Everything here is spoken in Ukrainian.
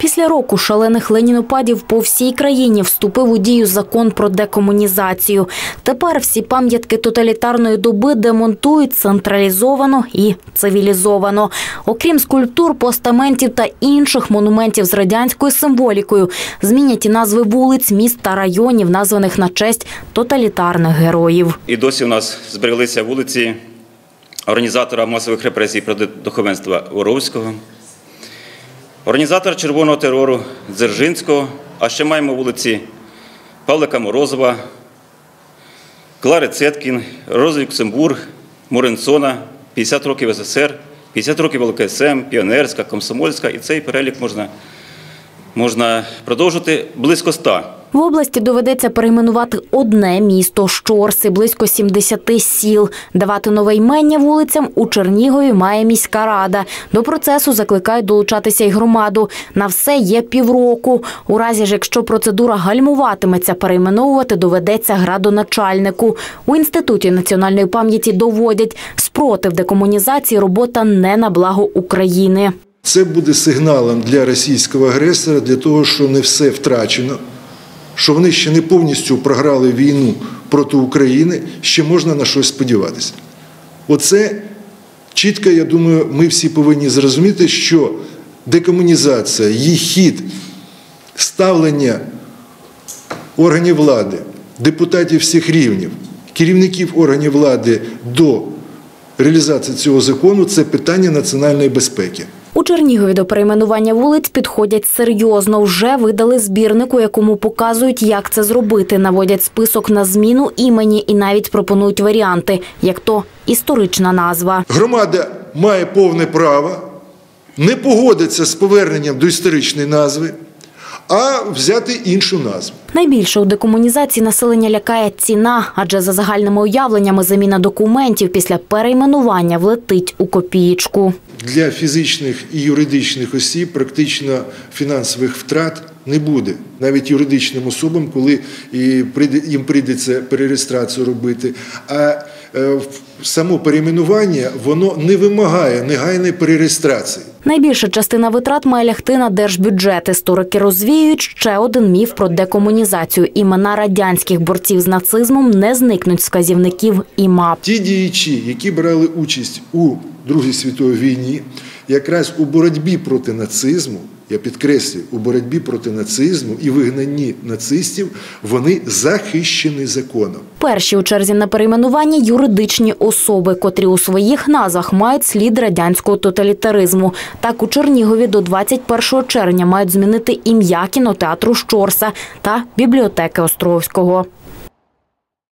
Після року шалених ленінопадів по всій країні вступив у дію закон про декомунізацію. Тепер всі пам'ятки тоталітарної доби демонтують централізовано і цивілізовано. Окрім скульптур, постаментів та інших монументів з радянською символікою, змінять і назви вулиць, міст та районів, названих на честь тоталітарних героїв. І досі у нас збереглися вулиці організатора масових репресій проти духовенства Воровського, організатора червоного терору Дзержинського, а ще маємо вулиці Павлика Морозова, Клари Цеткін, Рози Люксембург, Моренсона, 50 років СССР, 50 років ЛКСМ, Піонерська, Комсомольська, і цей перелік можна, можна продовжити близько 100. В області доведеться перейменувати одне місто Щорси, близько 70 сіл. Давати нове ймення вулицям у Чернігові має міська рада. До процесу закликають долучатися й громаду. На все є півроку. У разі ж, якщо процедура гальмуватиметься, перейменовувати доведеться градоначальнику. У інституті національної пам'яті доводять спротив декомунізації робота не на благо України. Це буде сигналом для російського агресора для того, що не все втрачено, що вони ще не повністю програли війну проти України, ще можна на щось сподіватися. Оце чітко, я думаю, ми всі повинні зрозуміти, що декомунізація, її хід, ставлення органів влади, депутатів всіх рівнів, керівників органів влади до реалізації цього закону це питання національної безпеки. У Чернігові до перейменування вулиць підходять серйозно. Вже видали збірник, у якому показують, як це зробити. Наводять список на зміну імені і навіть пропонують варіанти, як то історична назва. Громада має повне право не погодитися з поверненням до історичної назви, а взяти іншу назву. Найбільше у декомунізації населення лякає ціна, адже за загальними уявленнями заміна документів після перейменування влетить у копієчку. Для фізичних і юридичних осіб практично фінансових втрат не буде. Навіть юридичним особам, коли їм прийдеться перереєстрацію робити. А е, само перейменування воно не вимагає негайної перереєстрації. Найбільша частина витрат має лягти на держбюджет. Історики розвіюють ще один міф про декомунізацію. Імена радянських борців з нацизмом не зникнуть з вказівників і мап. Ті діячі, які брали участь у Другій світовій війні, якраз у боротьбі проти нацизму, я підкреслюю, у боротьбі проти нацизму і вигнанні нацистів, вони захищені законом. Перші у черзі на перейменування юридичні особи, котрі у своїх назвах мають слід радянського тоталітаризму. Так у Чернігові до 21 червня мають змінити ім'я кінотеатру Щорса та бібліотеки Островського.